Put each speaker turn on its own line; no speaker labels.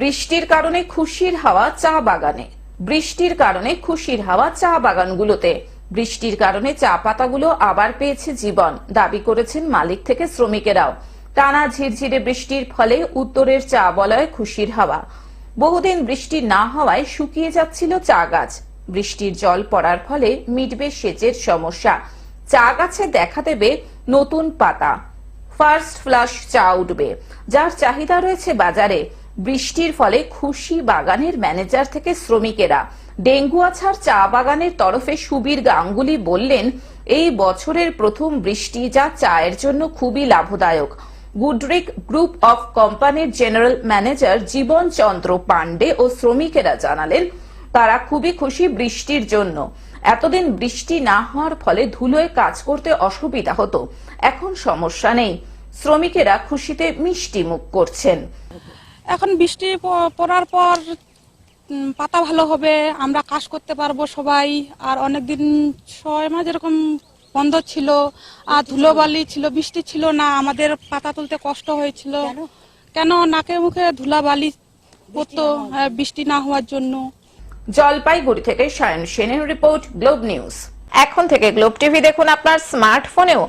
বৃষ্টির কারণে খুশির হাওয়া চা বাগানে। বৃষ্টির কারণে খুশির হাওয়া চা বাগানগুলোতে। বৃষ্টির কারণে চা পাতাগুলো আবার পেয়েছে জীবন, দাবি করেছেন মালিক থেকে শ্রমিকেরাও। টানা ঝিরঝিরে বৃষ্টির ফলে উত্তরের চা বলয়ে খুশির হাওয়া। বহুদিন বৃষ্টি না হওয়ায় শুকিয়ে যাচ্ছিল চা গাছ। বৃষ্টির জল পড়ার ফলে মিটবে সেচের সমস্যা। চা গাছে দেখা দেবে নতুন পাতা। ফার্স্ট ফ্লাশ চা উঠবে, যার চাহিদা রয়েছে বাজারে। বৃষ্টির ফলে খুশি বাগানের ম্যানেজার থেকে শ্রমিকেরা। ডেঙ্গুয়াছাড় চা বাগানের তরফে সুবীর গাঙ্গুলি বললেন, এই বছরের প্রথম বৃষ্টি যা চায়ের জন্য খুবই লাভদায়ক। গুডরিক গ্রুপ অফ কোম্পানির জেনারেল ম্যানেজার জীবন চন্দ্র পান্ডে ও শ্রমিকেরা জানালেন, তারা খুবই খুশি বৃষ্টির জন্য। এতদিন বৃষ্টি না হওয়ার ফলে ধুলোয় কাজ করতে অসুবিধা হতো। এখন সমস্যা নেই। শ্রমিকেরা খুশিতে মিষ্টি মুখ করছেন।
এখন বৃষ্টি প- পড়ার পর পাতা ভালো হবে আমরা কাজ করতে পারব সবাই। আর অনেকদিন ছয় মাস এরকম বন্ধ ছিল আর ধুলোবালি ছিল বৃষ্টি ছিল না আমাদের পাতা তুলতে কষ্ট হয়েছিল। কেন? নাকে মুখে ধুলাবালি পড়তো হ্যাঁ, বৃষ্টি না হওয়ার জন্য।
জলপাইগুড়ি থেকে সায়ন সেনের রিপোর্ট গ্লোব নিউজ। এখন থেকে গ্লোব টিভি দেখুন আপনার স্মার্টফোনেও।